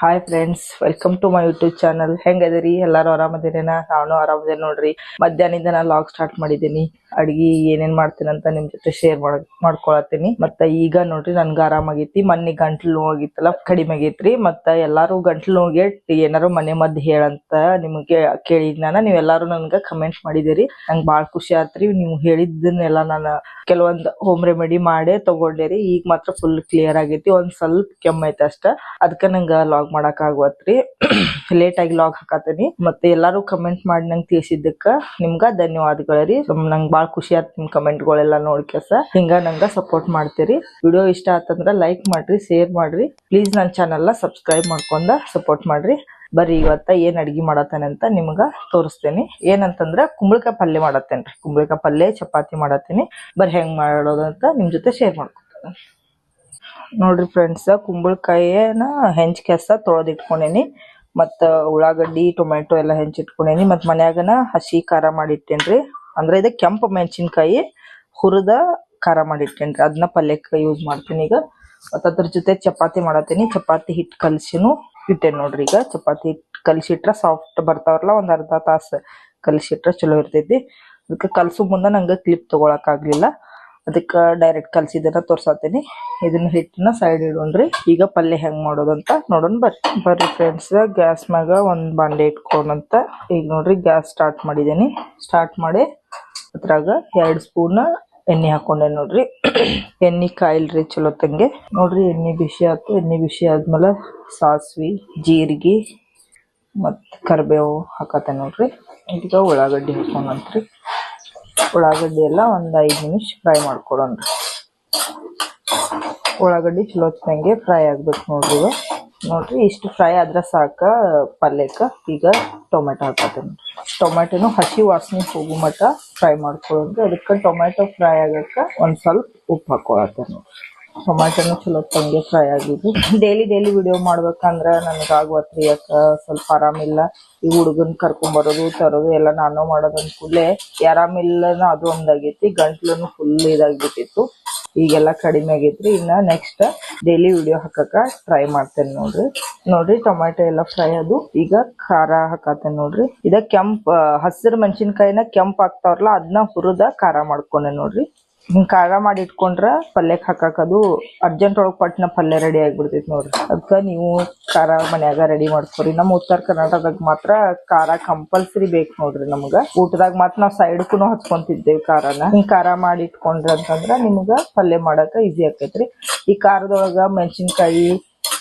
Hi friends welcome to my YouTube channel ಹೆಂಗದಿರಿ ಎಲ್ಲಾರು ಆರಾಮದಿರೇನ? ನಾನು ಆರಾಮದೇನಿ ನೋಡ್ರಿ. ಮಧ್ಯಾಹ್ನದಿಂದ ನಾನು ಲಾಗ್ ಸ್ಟಾರ್ಟ್ ಮಾಡಿದ್ದೀನಿ. ಅಡ್ಗಿ ಏನೇನ್ ಮಾಡ್ತೀನಿ ಅಂತ ನಿಮ್ ಜೊತೆ ಶೇರ್ ಮಾಡ್, ಮಾಡ್ಕೊಳತ್ತೀನಿ. ಮತ್ತ ಈಗ ನೋಡ್ರಿ ನನ್ಗ ಆರಾಮಾಗೈತಿ. ಮೊನ್ನೆ ಗಂಟ್ಲು ನೋವಾಗಿತ್ತಲ್ಲ ಕಡಿಮೆ ಆಗೈತ್ರಿ. ಮತ್ತ ಎಲ್ಲಾರು ಗಂಟ್ಲು ನೋವಿಗೆ ಏನಾರು ಮನೆ ಮದ್ದು ಹೇಳಂತ ನಿಮ್ಗೆ ಕೇಳಿದ್ನಾನ ನೀವೆಲ್ಲಾರು ನನ್ಗ ಕಮೆಂಟ್ ಮಾಡಿದಿರಿ. ನಂಗ್ ಬಾಳ ಖುಷಿ ಆತ್ರಿ. ನೀವು ಹೇಳಿದ್ದನ್ನೆಲ್ಲ ನಾನು ಕೆಲವೊಂದ್ ಹೋಮ್ ರೆಮಿಡಿ ಮಾಡಿ ತಗೊಂಡೇರಿ ಈಗ ಮಾತ್ರ ಫುಲ್ ಕ್ಲಿಯರ್ ಆಗೈತಿ. ಒಂದ್ ಸ್ವಲ್ಪ ಕೆಮ್ಮೈತೆ ಅಷ್ಟ. ಅದಕ್ಕ ನಂಗ ಲಾಗ್ ಮಾಡಕ್ ಆಗವತ್ರಿ. ಲೇಟ್ ಆಗಿ ಲಾಗ್ ಹಾಕತೀನಿ ಮತ್ತೆ ಎಲ್ಲಾರು ಕಮೆಂಟ್ ಮಾಡಿ ನಂಗೆ ತಿಳಿಸಿದ್ದಕ್ಕ ನಿಮ್ಗ ಧನ್ಯವಾದಗಳು ರೀ. ನಂಗೆ ಬಾಳ ಖುಷಿ ಆಯ್ತು ನಿಮ್ ಕಮೆಂಟ್ ಗಳೆಲ್ಲ ನೋಡ್ಕೆಸ ಹಿಂಗ ನಂಗ ಸಪೋರ್ಟ್ ಮಾಡ್ತೀರಿ. ವಿಡಿಯೋ ಇಷ್ಟ ಆತಂದ್ರ ಲೈಕ್ ಮಾಡ್ರಿ ಶೇರ್ ಮಾಡ್ರಿ. ಪ್ಲೀಸ್ ನನ್ನ ಚಾನಲ್ ಸಬ್ಸ್ಕ್ರೈಬ್ ಮಾಡ್ಕೊಂಡ ಸಪೋರ್ಟ್ ಮಾಡ್ರಿ. ಬರ್ರಿ ಇವತ್ತ ಏನ್ ಅಡ್ಗಿ ಮಾಡತ್ತೇನೆ ಅಂತ ನಿಮ್ಗ ತೋರಿಸ್ತೇನೆ. ಏನಂತಂದ್ರ ಕುಂಬಳಕಾಯಿ ಪಲ್ಯ ಮಾಡತ್ತೇನ್ರಿ. ಕುಂಬಳಕಾಯಿ ಪಲ್ಯ, ಚಪಾತಿ ಮಾಡತ್ತೇನೆ. ಬರ್ರಿ ಹೆಂಗ್ ಮಾಡೋದಂತ ನಿಮ್ ಜೊತೆ ಶೇರ್ ಮಾಡ್ಕೊತೀನಿ. ನೋಡ್ರಿ ಫ್ರೆಂಡ್ಸ್ ಕುಂಬಳಕಾಯಿನ ಹೆಂಚ್ ಕೆಸ ತೊಳೆದಿಟ್ಕೊಂಡೇನಿ ಮತ್ತ ಉಳ್ಳಾಗಡ್ಡಿ ಟೊಮೆಟೊ ಎಲ್ಲ ಹೆಂಚಿಟ್ಕೊಂಡೇನಿ ಮತ್ತ ಮತ್ ಮನ್ಯಾಗನ ಹಸಿ ಖಾರ ಮಾಡಿಟ್ಟೇನ್ರಿ. ಅಂದ್ರೆ ಇದು ಕೆಂಪು ಮೆಣಸಿನ್ಕಾಯಿ ಹುರಿದ ಖಾರ ಮಾಡಿಟ್ಟೇನ್ರಿ ಅದನ್ನ ಪಲ್ಯಕ್ಕೆ ಯೂಸ್ ಮಾಡ್ತೀನಿ ಈಗ. ಮತ್ತ ಅದ್ರ ಜೊತೆ ಚಪಾತಿ ಮಾಡತ್ತೀನಿ. ಚಪಾತಿ ಹಿಟ್ ಕಲಸಿನೂ ಇಟ್ಟೆ ನೋಡ್ರಿ ಈಗ. ಚಪಾತಿ ಹಿಟ್ಟು ಕಲ್ಸಿಟ್ರ ಸಾಫ್ಟ್ ಬರ್ತಾವ್ರಲ್ಲ ಒಂದು ಅರ್ಧ ತಾಸು ಕಲಸಿಟ್ರೆ ಚಲೋ ಇರ್ತೈತಿ. ಅದಕ್ಕೆ ಕಲಸು ಮುಂದೆ ನಂಗೆ ಕ್ಲಿಪ್ ತಗೊಳಕ್ ಆಗ್ಲಿಲ್ಲ. ಅದಕ್ಕ ಡೈರೆಕ್ಟ್ ಕಲಸಿದ್ದನ್ನ ತೋರ್ಸತ್ತೀನಿ ಇದನ್ನ ಹಿಟ್ಟನ್ನ ಸೈಡ್ ಇಡೋಣ್ರಿ. ಈಗ ಪಲ್ಯ ಹೆಂಗ್ ಮಾಡೋದಂತ ನೋಡೋಣ ಬರ್ರಿ. ಬರ್ರಿ ಫ್ರೆಂಡ್ಸ್ ಗ್ಯಾಸ್ ಮ್ಯಾಗ ಒಂದ್ ಬಾಂಡೆ ಇಟ್ಕೊಂಡಂತ. ಈಗ ನೋಡ್ರಿ ಗ್ಯಾಸ್ ಸ್ಟಾರ್ಟ್ ಮಾಡಿದೇನಿ. ಸ್ಟಾರ್ಟ್ ಮಾಡಿ ಅದ್ರಾಗ ಎರಡು ಸ್ಪೂನ್ ಎಣ್ಣೆ ಹಾಕೊಂಡೆ ನೋಡ್ರಿ. ಎಣ್ಣೆ ಕಾಯಿಲ್ರಿ ಚಲೋ ತಂಗೆ. ನೋಡ್ರಿ ಎಣ್ಣೆ ಬಿಸಿ ಆಯ್ತು ಎಣ್ಣೆ ಬಿಸಿ ಆದ್ಮೇಲೆ ಸಾಸ್ವಿ, ಜೀರಿಗೆ ಮತ್ತು ಕರಿಬೇವು ಹಾಕತ್ತೆ ನೋಡ್ರಿ. ಈಗ ಉಳ್ಳಾಗಡ್ಡಿ ಹಾಕೊಂಡಂತ್ರಿ. ಉಳ್ಳಾಗಡ್ಡಿ ಎಲ್ಲ ಒಂದ್ ಐದು ನಿಮಿಷ ಫ್ರೈ ಮಾಡ್ಕೊಳ್ಳೋಣ ಉಳ್ಳಾಗಡ್ಡಿ ಚಲೋ ಹೊತ್ನಂಗೆ ಫ್ರೈ ಆಗ್ಬೇಕು ನೋಡ್ರಿ ನೋಡ್ರಿ ಇಷ್ಟು ಫ್ರೈ ಆದ್ರೆ ಸಾಕ ಪಲ್ಯಕ್ಕ ಈಗ ಟೊಮೆಟೊ ಹಾಕತ್ತೇನೆ ಟೊಮೆಟೊನು ಹಸಿ ವಾಸನೆ ಹೋಗು ಮಟ್ಟ ಫ್ರೈ ಮಾಡ್ಕೊಳ್ಳೋದು ಅದಕ್ಕೆ ಟೊಮೆಟೊ ಫ್ರೈ ಆಗಕ್ಕ ಒಂದ್ ಸ್ವಲ್ಪ ಉಪ್ಪು ಹಾಕೊಳತ್ತೇನೆ. ನೋಡ್ರಿ ಟೊಮೆಟೊನು ಚಲೋ ತಂಗೆ ಫ್ರೈ ಆಗಿದ್ದು ಡೈಲಿ ಡೈಲಿ ವಿಡಿಯೋ ಮಾಡ್ಬೇಕಂದ್ರ ನನಗೆ ಆಗ್ವತ್ರಿ ಯಾಕ ಸ್ವಲ್ಪ ಆರಾಮಿಲ್ಲ ಈ ಹುಡುಗನ ಕರ್ಕೊಂಡ್ ಬರೋದು, ತರೋದು ಎಲ್ಲ ನಾನು ಮಾಡೋದನ್ ಕೂಡಲೇ ಆರಾಮಿಲ್ಲನ ಅದು ಒಂದಾಗೈತಿ. ಗಂಟ್ಲನು ಫುಲ್ ಇದಾಗ್ಬಿಟ್ಟಿತ್ತು. ಈಗೆಲ್ಲ ಕಡಿಮೆ ಆಗೈತ್ರಿ. ಇನ್ನ ನೆಕ್ಸ್ಟ್ ಡೈಲಿ ವಿಡಿಯೋ ಹಾಕಕ ಟ್ರೈ ಮಾಡ್ತೇನೆ ನೋಡ್ರಿ. ನೋಡ್ರಿ ಟೊಮ್ಯಾಟೊ ಎಲ್ಲ ಫ್ರೈ ಅದು. ಈಗ ಖಾರ ಹಾಕತ್ತೇನೆ ನೋಡ್ರಿ. ಇದ ಕೆಂಪ್, ಹಸಿರು ಮೆಣಸಿನ್ಕಾಯಿನ ಕೆಂಪ್ ಆಗ್ತಾವ್ರಲ್ಲ ಅದನ್ನ ಹುರಿದ ಖಾರ ಮಾಡ್ಕೊಂಡೆ ನೋಡ್ರಿ. ಹಿಂಗ್ ಕಾಗ ಮಾಡಿ ಇಟ್ಕೊಂಡ್ರೆ ಪಲ್ಯಕ್ಕೆ ಹಾಕಾಕ ಅದು ಅರ್ಜೆಂಟ್ ಒಳಗೆ ಪಟ್ನ ಪಲ್ಯ ರೆಡಿ ಆಗಿಬಿಡ್ತೈತಿ ನೋಡ್ರಿ. ಅದಕ್ಕೆ ನೀವು ಖಾರ ಮನ್ಯಾಗ ರೆಡಿ ಮಾಡ್ಕೊರಿ. ನಮ್ಮ ಉತ್ತರ ಕರ್ನಾಟಕದಾಗ ಮಾತ್ರ ಖಾರ ಕಂಪಲ್ಸರಿ ಬೇಕು ನೋಡ್ರಿ ನಮ್ಗ. ಊಟದಾಗ ಮಾತ್ರ ನಾವು ಸೈಡ್ಕೂ ಹಚ್ಕೊಂತಿದ್ದೇವೆ ಖಾರನ. ಹಿಂಗೆ ಖಾರ ಮಾಡಿ ಇಟ್ಕೊಂಡ್ರೆ ಅಂತಂದ್ರೆ ನಿಮ್ಗೆ ಪಲ್ಯ ಮಾಡಾಕ ಈಸಿ ಆಕೈತ್ರಿ ಈ ಖಾರದೊಳಗೆ ಮೆಣಸಿನ್ಕಾಯಿ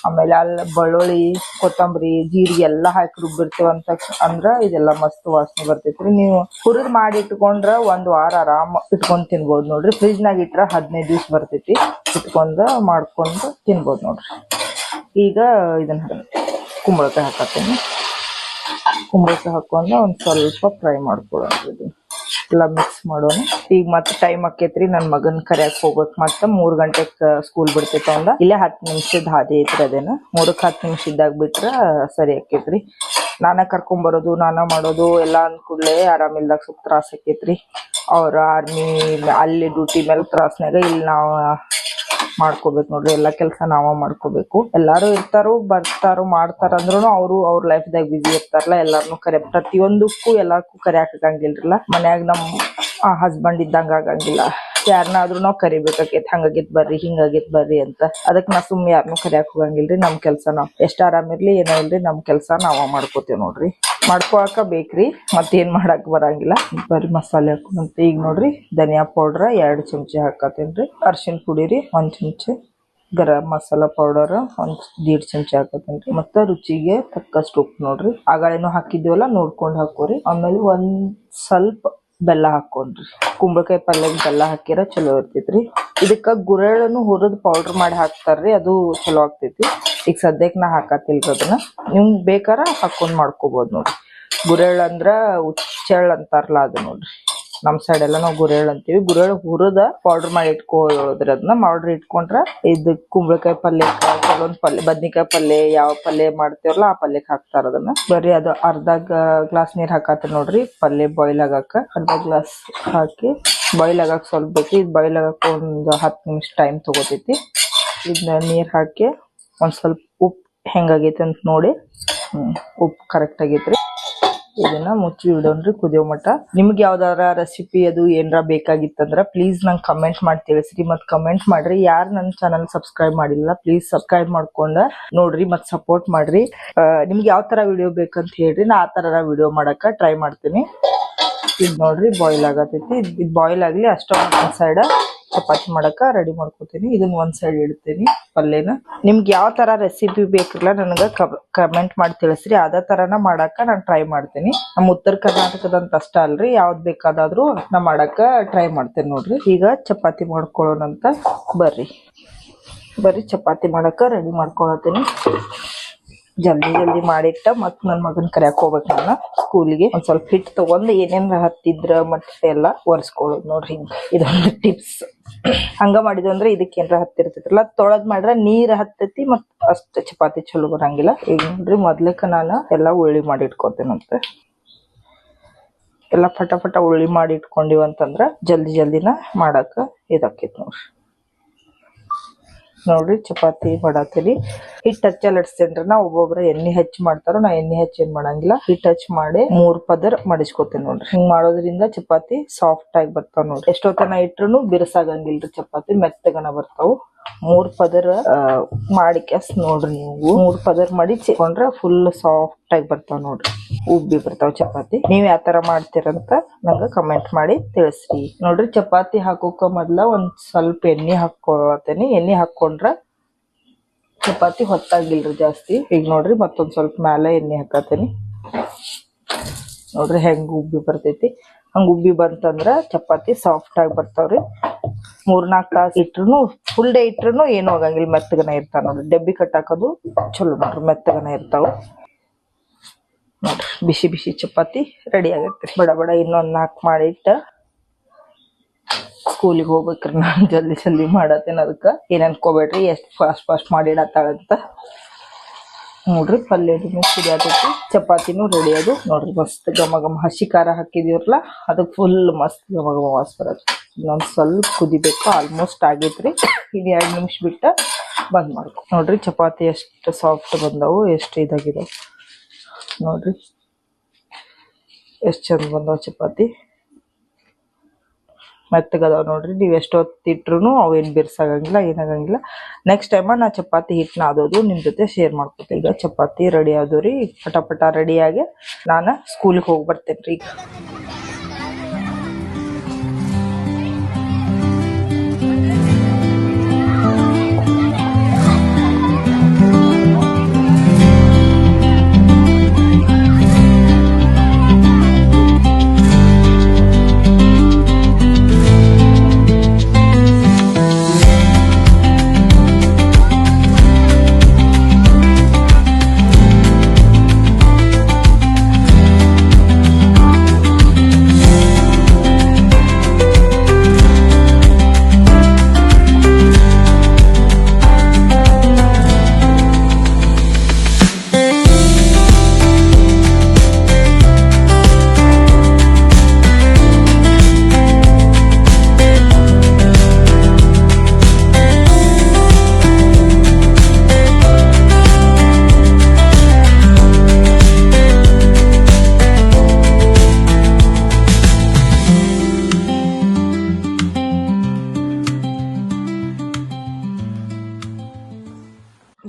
ಆಮೇಲೆ ಅಲ್ಲಿ ಬೆಳ್ಳುಳ್ಳಿ, ಕೊತ್ತಂಬರಿ, ಜೀರಿಗೆ ಎಲ್ಲ ಹಾಕಿ ರುಬ್ಬಿರ್ತೇವೆ ಅಂತ ಅಂದ್ರ ಇದೆಲ್ಲ ಮಸ್ತ್ ವಾಸನೆ ಬರ್ತೈತ್ರಿ. ನೀವು ಹುರಿದ್ ಮಾಡಿ ಇಟ್ಕೊಂಡ್ರ ಒಂದ್ ವಾರ ಆರಾಮ್ ಇಟ್ಕೊಂಡ್ ತಿನ್ಬೋದು ನೋಡ್ರಿ. ಫ್ರಿಜ್ ನಾಗ ಇಟ್ರ ಹದಿನೈದು ದಿವ್ಸ ಬರ್ತೈತಿ. ಇಟ್ಕೊಂಡ್ ಮಾಡ್ಕೊಂಡು ತಿನ್ಬೋದು ನೋಡ್ರಿ. ಈಗ ಇದನ್ನ ಕುಂಬಳಕಾಯಿ ಹಾಕತ್ತೀನಿ. ಕುಂಬಳಕಾಯಿ ಹಾಕೊಂಡು ಒಂದ್ ಸ್ವಲ್ಪ ಫ್ರೈ ಮಾಡ್ಕೊಳ್ಳೋಣ ಇದು ಎಲ್ಲ ಮಿಕ್ಸ್ ಮಾಡೋಣ ಈಗ ಮತ್ತೆ ಟೈಮ್ ಆಕೇತ್ರಿ ನನ್ ಮಗನ್ ಕರೆಯಕ್ ಹೋಗೋಕ್ ಮತ್ತ ಮೂರ್ ಗಂಟೆಗ್ ಸ್ಕೂಲ್ ಬಿಡ್ತೈತ ಅವಂದ ಇಲ್ಲೇ ಹತ್ತು ನಿಮಿಷದ ಹಾದಿ ಐತ್ರಿ ಅದೇನ. ಮೂರಕ್ ಹತ್ತು ನಿಮಿಷ ಇದ್ದಾಗ ಬಿಟ್ರ ಸರಿ ಆಕೇತ್ರಿ. ನಾನ ಕರ್ಕೊಂಡ್ ಬರೋದು, ನಾನ ಮಾಡೋದು, ಎಲ್ಲಾ ಅಂದ್ ಕೂಡ್ಲೆ ಆರಾಮಿಲ್ದಾಗ ಸ್ವಲ್ಪ ತ್ರಾಸ ಆಕೇತ್ರಿ. ಅವ್ರ ಆರ್ಮಿ ಅಲ್ಲಿ ಡ್ಯೂಟಿ ಮೇಲೆ ತ್ರಾಸ್ನಾಗ ಇಲ್ಲಿ ನಾವ್ ಮಾಡ್ಕೋಬೇಕು ನೋಡ್ರಿ, ಎಲ್ಲಾ ಕೆಲಸ ನಾವ ಮಾಡ್ಕೋಬೇಕು. ಎಲ್ಲಾರು ಇರ್ತಾರು, ಬರ್ತಾರು ಮಾಡ್ತಾರ ಅವರು ಅವ್ರು ಲೈಫ್ ದಾಗ ಬಿಜಿ ಇರ್ತಾರಲ್ಲ, ಎಲ್ಲಾರ್ನು ಕರೆ, ಪ್ರತಿಯೊಂದಕ್ಕೂ ಎಲ್ಲಾರ್ಗೂ ಕರೆ ಆಗಂಗಿಲ್ರಲ್ಲ ಮನ್ಯಾಗ ನಮ್ ಹಸ್ಬೆಂಡ್ ಇದ್ದಂಗ ಆಗಂಗಿಲ್ಲ. ಯಾರನ್ನಾದ್ರೂ ನಾವ್ ಕರಿಬೇಕಾಗೈತಿ, ಹಂಗಾಗೈತ್ ಬರ್ರಿ, ಹಿಂಗಾಗೈತ್ ಬರ್ರಿ ಅಂತ. ಅದಕ್ಕೆ ನಾ ಸುಮ್ ಯಾರನ್ನು ಕರಿಯಾಕ್ ಹೋಗಂಗಿಲ್ರಿ. ನಮ್ ಕೆಲ್ಸ ನಾವ್ ಎಷ್ಟ್ ಆರಾಮಿರ್ಲಿ ಏನೋ ಇಲ್ರಿ, ನಮ್ ಕೆಲ್ಸ ನಾವ ಮಾಡ್ಕೋತೇವ್ ನೋಡ್ರಿ. ಮಾಡ್ಕೊಳಕ ಬೇಕ್ರಿ, ಮತ್ತೇನ್ ಮಾಡಾಕ್ ಬರಂಗಿಲ್ಲ. ಬರೀ ಮಸಾಲೆ ಹಾಕೊಂಡ್, ಈಗ ನೋಡ್ರಿ ಧನಿಯಾ ಪೌಡ್ರ ಎರಡ್ ಚಮಚ ಹಾಕತೇನ್ರಿ ಅರ್ಶಿನ ಪುಡಿ ರೀ ಒಂದ್ ಚಮಚ. ಗರಂ ಮಸಾಲ ಪೌಡರ್ ಒಂದ್ ದೀಡ್ ಚಮಚ ಹಾಕತೇನ್ರಿ ಮತ್ತ ರುಚಿಗೆ ತಕ್ಕಷ್ಟು ಉಪ್ಪು ನೋಡ್ರಿ. ಆಗಳೇನು ಹಾಕಿದ್ವಲ್ಲ ನೋಡ್ಕೊಂಡ್ ಹಾಕೋರಿ. ಆಮೇಲೆ ಒಂದ್ ಸ್ವಲ್ಪ ಬೆಲ್ಲ ಹಾಕೊಂಡ್ರಿ. ಕುಂಬಳಕಾಯಿ ಪಲ್ಯಕ್ಕೆ ಬೆಲ್ಲ ಹಾಕಿರ ಚಲೋ ಇರ್ತೈತ್ರಿ. ಇದಕ್ಕ ಗುರಳನ್ನು ಹುರಿದ್ ಪೌಡರ್ ಮಾಡಿ ಹಾಕ್ತಾರ್ರಿ, ಅದು ಚಲೋ ಆಗ್ತೈತಿ. ಈಗ ಸದ್ಯಕ್ ನಾ ಹಾಕತಿಲ್ರಿ ಅದನ್ನ. ನಿಮ್ಗ್ ಬೇಕಾರ ಹಾಕೊಂಡ್ ಮಾಡ್ಕೋಬಹುದು ನೋಡ್ರಿ. ಗುರೆಳ್ ಅಂದ್ರ ಉಚ್ಚಳ್ ಅಂತಾರಲ್ಲ ಅದು ನೋಡ್ರಿ. ನಮ್ ಸೈಡ್ ಎಲ್ಲ ನಾವು ಗುರೆಳ್ ಅಂತೀವಿ. ಗುರೆಳ್ ಹುರದ ಪೌಡರ್ ಮಾಡಿ ಇಟ್ಕೊಳ್ಳೋದ್ರಿ ಅದನ್ನ ಮಾಡ್ರಿ ಇಟ್ಕೊಂಡ್ರ ಇದ್ ಕುಂಬಳಕಾಯಿ ಪಲ್ಯ ಕೆಲವೊಂದ್ ಪಲ್ಯ ಬದ್ನಿಕಾಯಿ ಪಲ್ಯ ಯಾವ ಪಲ್ಯ ಮಾಡ್ತೇವಲ್ಲ ಆ ಪಲ್ಯಕ್ ಹಾಕ್ತಾರ ಅದನ್ನ ಬರೀ ಅದು ಅರ್ಧ ಗ್ಲಾಸ್ ನೀರ್ ಹಾಕತ್ತ ನೋಡ್ರಿ ಪಲ್ಯ ಬಾಯ್ಲ್ ಆಗಾಕ ಅರ್ಧ ಗ್ಲಾಸ್ ಹಾಕಿ ಬಾಯ್ಲ್ ಆಗಾಕ ಸ್ವಲ್ಪ ಬೇಕು. ಇದು ಬಾಯ್ಲ್ ಆಗಾಕ ಒಂದ್ ಹತ್ತು ನಿಮಿಷ ಟೈಮ್ ತಗೋತೈತಿ. ಇದನ್ನ ನೀರ್ ಹಾಕಿ ಒಂದ್ ಸ್ವಲ್ಪ ಉಪ್ಪು ಹೆಂಗಾಗೈತೆ ಅಂತ ನೋಡಿ. ಉಪ್ಪು ಕರೆಕ್ಟ್ ಆಗೈತ್ರಿ. ಇದನ್ನ ಮುಚ್ಚಿ ಇಡೋನ್ರಿ ಕುದಿಯೋ ಮಠ ನಿಮ್ಗೆ ಯಾವ್ದಾರ ರೆಸಿಪಿ ಅದು ಏನಾರ ಬೇಕಾಗಿತ್ತಂದ್ರ ಪ್ಲೀಸ್ ನಂಗೆ ಕಮೆಂಟ್ ಮಾಡಿ ತಿಳಿಸ್ರಿ. ಮತ್ ಕಮೆಂಟ್ ಮಾಡ್ರಿ. ಯಾರು ನನ್ನ ಚಾನಲ್ ಸಬ್ಸ್ಕ್ರೈಬ್ ಮಾಡಿಲ್ಲ ಪ್ಲೀಸ್ ಸಬ್ಸ್ಕ್ರೈಬ್ ಮಾಡ್ಕೊಂಡ ನೋಡ್ರಿ ಮತ್ ಸಪೋರ್ಟ್ ಮಾಡ್ರಿ. ನಿಮ್ಗೆ ಯಾವ ತರ ವಿಡಿಯೋ ಬೇಕಂತ ಹೇಳ್ರಿ. ನಾ ಆ ತರ ವಿಡಿಯೋ ಮಾಡಕ ಟ್ರೈ ಮಾಡ್ತೀನಿ. ಇದು ನೋಡ್ರಿ ಬಾಯ್ಲ್ ಆಗತೈತಿ. ಇದು ಬಾಯ್ಲ್ ಆಗ್ಲಿ ಅಷ್ಟೊಂದು ಸೈಡ್ ಚಪಾತಿ ಮಾಡಕ ರೆಡಿ ಮಾಡ್ಕೋತೀನಿ. ಇದನ್ನ ಒಂದ್ ಸೈಡ್ ಇಡ್ತೀನಿ ಪಲ್ಯನ. ನಿಮ್ಗೆ ಯಾವ ತರ ರೆಸಿಪಿ ಬೇಕಿಲ್ಲ ನನಗ ಕಮೆಂಟ್ ಮಾಡಿ ತಿಳಿಸ್ರಿ. ಅದೇ ತರನ ಮಾಡಾಕ ನಾನು ಟ್ರೈ ಮಾಡ್ತೀನಿ. ನಮ್ಮ ಉತ್ತರ ಕರ್ನಾಟಕದಂತ ಅಷ್ಟ ಅಲ್ರಿ. ಯಾವ್ದು ಬೇಕಾದಾದ್ರೂ ನಾ ಮಾಡಾಕ ಟ್ರೈ ಮಾಡ್ತೇನೆ ನೋಡ್ರಿ. ಈಗ ಚಪಾತಿ ಮಾಡ್ಕೊಳ್ಳೋಣಂತ ಬರ್ರಿ. ಬರ್ರಿ, ಚಪಾತಿ ಮಾಡಕ್ಕ ರೆಡಿ ಮಾಡ್ಕೊಳತೀನಿ. ಜಲ್ದಿ ಜಲ್ದಿ ಮಾಡಿಟ್ಟ ಮತ್ ನನ್ನ ಮಗನ ಕರ್ಯಾಕ್ ಹೋಗ್ಬೇಕು ನಾನು ಸ್ಕೂಲಿಗೆ ಒಂದ್ ಸ್ವಲ್ಪ ಹಿಟ್ ತಗೊಂಡ್ ಏನೇನ್ ಹತ್ತಿದ್ರ ಮಟ್ಟ ಎಲ್ಲ ಒರೆಸ್ಕೊಳ್ಳೋದು ನೋಡ್ರಿ ಹಿಂಗ. ಇದೊಂದು ಟಿಪ್ಸ್ ಹಂಗ ಮಾಡಿದ್ವಿ ಅಂದ್ರೆ ಇದಕ್ಕೆ ಏನ್ರ ಹತ್ತಿರ್ತೈತ್ರಲ್ಲ ತೊಳದ್ ಮಾಡ್ರೆ ನೀರ್ ಹತ್ತೈತಿ ಮತ್ ಅಷ್ಟು ಚಪಾತಿ ಚಲೋ ಬರಂಗಿಲ್ಲ. ಈಗ ನೋಡ್ರಿ ಮೊದ್ಲಕ್ಕ ನಾನು ಎಲ್ಲಾ ಉಳ್ಳಿ ಮಾಡಿ ಇಟ್ಕೊತೇನಂತ. ಎಲ್ಲಾ ಪಟ ಫಟ ಉಳ್ಳಿ ಮಾಡಿ ಇಟ್ಕೊಂಡಿವಂತಂದ್ರ ಜಲ್ದಿ ಜಲ್ದಿನ ಮಾಡಾಕ ಇದಾಕೈತಿ ನೋಡ್ರಿ. ನೋಡ್ರಿ ಚಪಾತಿ ಮಾಡತ್ತೀರಿ ಹಿಟ್ ಟಚ್ ಇಡ್ಸ್ತೇನ್ರಿ ನಾ ಒಬ್ಬೊಬ್ರ ಎಣ್ಣೆ ಹಚ್ಚಿ ಮಾಡ್ತಾರೋ, ನಾ ಎಣ್ಣೆ ಹಚ್ಚಿ ಏನ್ ಮಾಡಂಗಿಲ್ಲ. ಹಿಟ್ ಹಚ್ಚಿ ಮಾಡಿ ಮೂರ್ ಪದರ್ ಮಾಡಿಸ್ಕೊತೇನೆ ನೋಡ್ರಿ. ಹಿಂಗ್ ಮಾಡೋದ್ರಿಂದ ಚಪಾತಿ ಸಾಫ್ಟ್ ಆಗಿ ಬರ್ತಾವ ನೋಡ್ರಿ. ಎಷ್ಟೊತ್ತನ ಇಟ್ರು ಬಿರ್ಸಾಗಂಗಿಲ್ರಿ ಚಪಾತಿ, ಮೆತ್ತಗನ ಬರ್ತಾವು. ಮೂರ್ ಪದರ್ ಮಾಡಿ ನೋಡ್ರಿ ನೀವು. ಮೂರ್ ಪದರ್ ಮಾಡಿ ಚಿಕೊಂಡ್ರೆ ಫುಲ್ ಸಾಫ್ಟ್ ಆಗಿ ಬರ್ತಾವ ನೋಡ್ರಿ. ಉಬ್ಬಿ ಬರ್ತಾವ ಚಪಾತಿ. ನೀವ್ ಯಾವ ತರ ಮಾಡ್ತೀರಂತ ನಂಗ ಕಮೆಂಟ್ ಮಾಡಿ ತಿಳಿಸ್ರಿ. ನೋಡ್ರಿ, ಚಪಾತಿ ಹಾಕೋಕ ಮೊದ್ಲ ಒಂದ್ ಸ್ವಲ್ಪ ಎಣ್ಣೆ ಹಾಕೊಳತೇನಿ. ಎಣ್ಣೆ ಹಾಕೊಂಡ್ರ ಚಪಾತಿ ಹೊತ್ತಾಗಿಲ್ರಿ ಜಾಸ್ತಿ. ಈಗ ನೋಡ್ರಿ, ಮತ್ತೊಂದ್ ಸ್ವಲ್ಪ ಮ್ಯಾಲೆ ಎಣ್ಣೆ ಹಾಕತೇನಿ. ನೋಡ್ರಿ, ಹೆಂಗ್ ಉಬ್ಬಿ ಬರ್ತೈತಿ. ಹಂಗ ಉಬ್ಬಿ ಬಂತಂದ್ರ ಚಪಾತಿ ಸಾಫ್ಟ್ ಆಗಿ ಬರ್ತಾವ್ರಿ. ಮೂರ್ನಾಲ್ಕು ತಾಸು ಇಟ್ರು ಫುಲ್ ಡೇ ಇಟ್ರು ಏನು ಆಗಂಗಿಲ್ಲ, ಮೆತ್ತಗನ ಇರ್ತಾವ ನೋಡ್ರಿ. ಡಬ್ಬಿ ಕಟ್ಟಾಕೋದು ಚಲೋ ನೋಡ್ರಿ, ಮೆತ್ತಗನ ಇರ್ತಾವ. ನೋಡ್ರಿ ಬಿಸಿ ಬಿಸಿ ಚಪಾತಿ ರೆಡಿ ಆಗೈತ್ರಿ. ಬಡ ಬಡ ಇನ್ನೊಂದು ನಾಲ್ಕು ಮಾಡಿಟ್ಟು ಸ್ಕೂಲಿಗೆ ಹೋಗ್ಬೇಕ್ರಿ. ನಾನು ಜಲ್ದಿ ಜಲ್ದಿ ಮಾಡತ್ತೇನೆ ಅದಕ್ಕೆ. ಏನನ್ಕೋಬೇಡ್ರಿ ಎಷ್ಟು ಫಾಸ್ಟ್ ಫಾಸ್ಟ್ ಮಾಡಿಡತ್ತಾಳಂತ ನೋಡ್ರಿ ಪಲ್ಯ ಕುದಿಯಾತೈತಿ ಚಪಾತಿನೂ ರೆಡಿ ಅದು. ನೋಡ್ರಿ, ಮಸ್ತ್ ಘಮ ಘಮ ಹಸಿ ಖಾರ ಹಾಕಿದೀವ್ರಲ್ಲ ಅದಕ್ಕೆ ಫುಲ್ ಮಸ್ತ್ ಘಮ ಘಮ ವಾಸ ಬರೋದು ಇನ್ನೊಂದು ಸ್ವಲ್ಪ ಕುದಿಬೇಕು ಆಲ್ಮೋಸ್ಟ್ ಆಗೈತ್ರಿ. ಇದು ಎರಡು ನಿಮಿಷ ಬಿಟ್ಟು ಬಂದ್ ಮಾಡ್ಕೊ. ನೋಡ್ರಿ, ಚಪಾತಿ ಎಷ್ಟು ಸಾಫ್ಟ್ ಬಂದವು, ಎಷ್ಟು ಇದಾಗಿದಾವ್. ನೋಡ್ರಿ. ಎಷ್ಟ್ ಚಂದ ಬಂದವ ಚಪಾತಿ. ಮೆತ್ತಗದಾವ ನೋಡ್ರಿ. ನೀವು ಎಷ್ಟೊತ್ತು ಇಟ್ರು ಅವೇನು ಬಿರ್ಸಾಗಂಗಿಲ್ಲ, ಏನಾಗಂಗಿಲ್ಲ. ನೆಕ್ಸ್ಟ್ ಟೈಮ ನಾ ಚಪಾತಿ ಹಿಟ್ಟನ್ನ ಆದೋದು ನಿಮ್ಮ ಜೊತೆ ಶೇರ್ ಮಾಡ್ಕೊತೀನಿ ಈಗ ಚಪಾತಿ ರೆಡಿ ಆದವು ರೀ ಪಟ ಪಟ ರೆಡಿಯಾಗಿ ನಾನು ಸ್ಕೂಲಿಗೆ ಹೋಗಿ ಬರ್ತೇನೆ ರೀ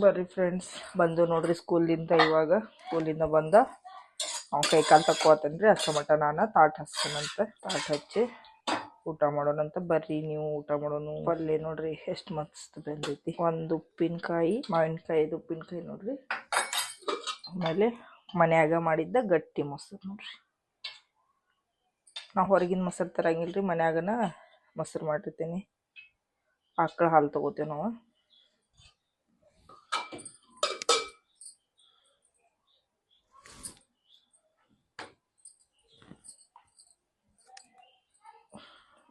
ಬರ್ರಿ ಫ್ರೆಂಡ್ಸ್ ಬಂದು ನೋಡ್ರಿ ಸ್ಕೂಲಿಂದ ಇವಾಗ. ಸ್ಕೂಲಿಂದ ಬಂದ. ಅವ್ನ ಕೈ ಕಾಲು ತಕ್ಕೋತನ್ರಿ. ಅಷ್ಟ ಮಟ ನಾನು. ತಾಟ್ ಹಚ್ತೇನಂತೆ. ತಾಟ್ ಹಚ್ಚಿ ಊಟ ಮಾಡೋಣಂತ. ಬರ್ರಿ ನೀವು ಊಟ ಮಾಡೋನು ಪಲ್ಯ ನೋಡ್ರಿ ಎಷ್ಟು ಮಸ್ತ್ ಬಂದೈತಿ. ಒಂದು ಉಪ್ಪಿನಕಾಯಿ, ಮಾವಿನಕಾಯಿದು ಉಪ್ಪಿನಕಾಯಿ ನೋಡ್ರಿ. ಆಮೇಲೆ ಮನ್ಯಾಗ ಮಾಡಿದ್ದ ಗಟ್ಟಿ ಮೊಸರು ನೋಡ್ರಿ. ನಾವು ಹೊರಗಿನ ಮೊಸರು ತರಂಗಿಲ್ರಿ. ಮನ್ಯಾಗನ ಮೊಸರು ಮಾಡಿರ್ತೀನಿ. ಆಕಳ ಹಾಲು ತಗೋತೀವಿ ನಾವು.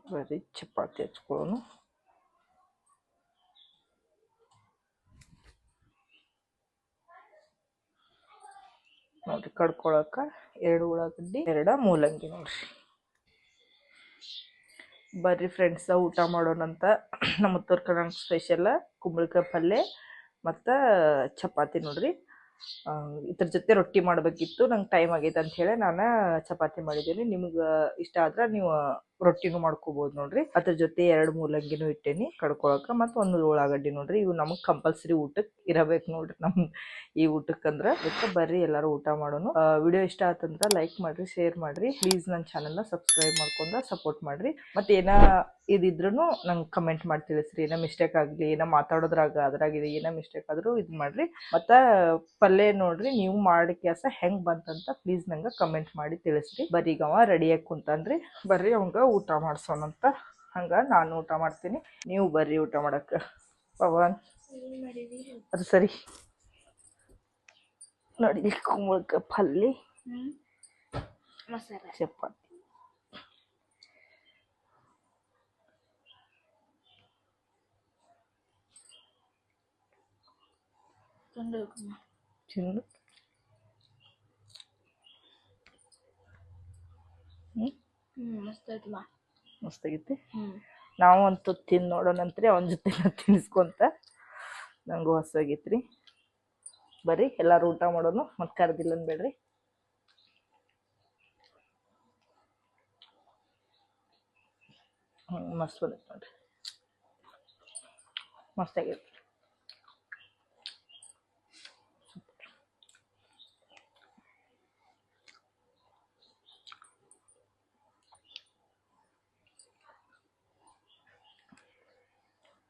ಬರೀ ಚಪಾತಿ ಹಚ್ಕೊಳ್ಳೋನು ನೋಡ್ರಿ ಕಡ್ಕೊಳಕ ಎರಡು ಉಳ್ಳಾಗಡ್ಡಿ ಎರಡ ಮೂಲಂಗಿ ನೋಡ್ರಿ ಬರ್ರಿ ಫ್ರೆಂಡ್ಸ ಊಟ ಮಾಡೋಣಂತ ನಮ್ಮ ಉತ್ತರ ಕರ್ನಾಟಕ ಸ್ಪೆಷಲ್ ಕುಂಬಳಕಾಯಿ ಪಲ್ಯ ಮತ್ತು, ಚಪಾತಿ ನೋಡ್ರಿ。ಇದ್ರ ಜೊತೆ ರೊಟ್ಟಿ ಮಾಡಬೇಕಿತ್ತು。ನಂಗೆ ಟೈಮ್ ಆಗೈತೆ ಅಂತ ಹೇಳಿ ನಾನು ಚಪಾತಿ ಮಾಡಿದ್ದೀನಿ。ನಿಮ್ಗೆ ಇಷ್ಟ ಆದ್ರೆ ನೀವು ರೊಟ್ಟಿನೂ ಮಾಡ್ಕೋಬಹುದು ನೋಡ್ರಿ. ಅದ್ರ ಜೊತೆ ಎರಡು ಮೂಲಂಗಿನೂ ಇಟ್ಟೇನಿ ಕಡ್ಕೊಳಕ. ಮತ್ತು ಒಂದು ಉಳ್ಳಾಗಡ್ಡಿ ನೋಡ್ರಿ. ಇವು ನಮಗ್ ಕಂಪಲ್ಸರಿ ಊಟಕ್ಕೆ ಇರಬೇಕು ನೋಡ್ರಿ ನಮ್ ಈ ಊಟಕ್ಕಂದ್ರ. ಅದಕ್ಕೆ ಬರ್ರಿ ಎಲ್ಲರೂ ಊಟ ಮಾಡೋನು. ವಿಡಿಯೋ ಇಷ್ಟ ಆತಂದ್ರೆ ಲೈಕ್ ಮಾಡ್ರಿ ಶೇರ್ ಮಾಡ್ರಿ. ಪ್ಲೀಸ್ ನನ್ನ ಚಾನಲ್ನ ಸಬ್ಸ್ಕ್ರೈಬ್ ಮಾಡ್ಕೊಂಡ ಸಪೋರ್ಟ್ ಮಾಡ್ರಿ. ಮತ್ತೆ ಏನ ಇದಿದ್ರು ನಂಗೆ ಕಮೆಂಟ್ ಮಾಡಿ ತಿಳಿಸ್ರಿ. ಏನೋ ಮಿಸ್ಟೇಕ್ ಆಗಲಿ, ಏನೋ ಮಾತಾಡೋದ್ರಾಗ, ಅದ್ರಾಗಿದೆ ಏನೋ ಮಿಸ್ಟೇಕ್ ಆದರೂ ಇದು ಮಾಡ್ರಿ. ಮತ್ತು ಪಲ್ಯ ನೋಡ್ರಿ, ನೀವು ಮಾಡಿ ಕೆಲಸ ಹೆಂಗೆ ಬಂತಂತ ಪ್ಲೀಸ್ ನಂಗೆ ಕಮೆಂಟ್ ಮಾಡಿ ತಿಳಿಸ್ರಿ. ಬರ್ರಿ ರೆಡಿ ರೆಡಿಯಾಗಿ ಕುಂತಾನ್ರಿ. ಬರ್ರಿ ಅವಂಗ ಊಟ ಮಾಡಿಸೋಣಂತ. ಹಂಗೆ ನಾನು ಊಟ ಮಾಡ್ತೀನಿ. ನೀವು ಬರ್ರಿ ಊಟ ಮಾಡಕ್ಕೆ ಪವನ್ ಅದು ಸರಿ. ನೋಡಿ ಕುಂಬಳಕ ಪಲ್ಯ ಮಸಾಲ. ಚಪಾತಿ. ತಂದು ತಿಂದು ಹ್ಞೂ ಹ್ಞೂ ಮಸ್ತ್ ಐತಮ್ಮ ಮಸ್ತಾಗೈತಿ ಹ್ಞೂ ನಾವು ಅಂತೂ ತಿಂದು ನೋಡೋಣಂತ್ರಿ ಅವನ ಜೊತೆ ತಿನ್ಸ್ಕೊಂತ. ನಂಗೂ ಹಸುವಾಗೈತ್ರಿ. ಬರ್ರಿ ಎಲ್ಲರೂ ಊಟ ಮಾಡೋನು ಮತ್ತೆ ಕರೆದಿಲ್ಲ ಅನ್ಬೇಡ್ರಿ ಹ್ಞೂ ಮಸ್ತ್ ಬಂದೈತೆ ನೋಡ್ರಿ. ಮಸ್ತಾಗೈತೆ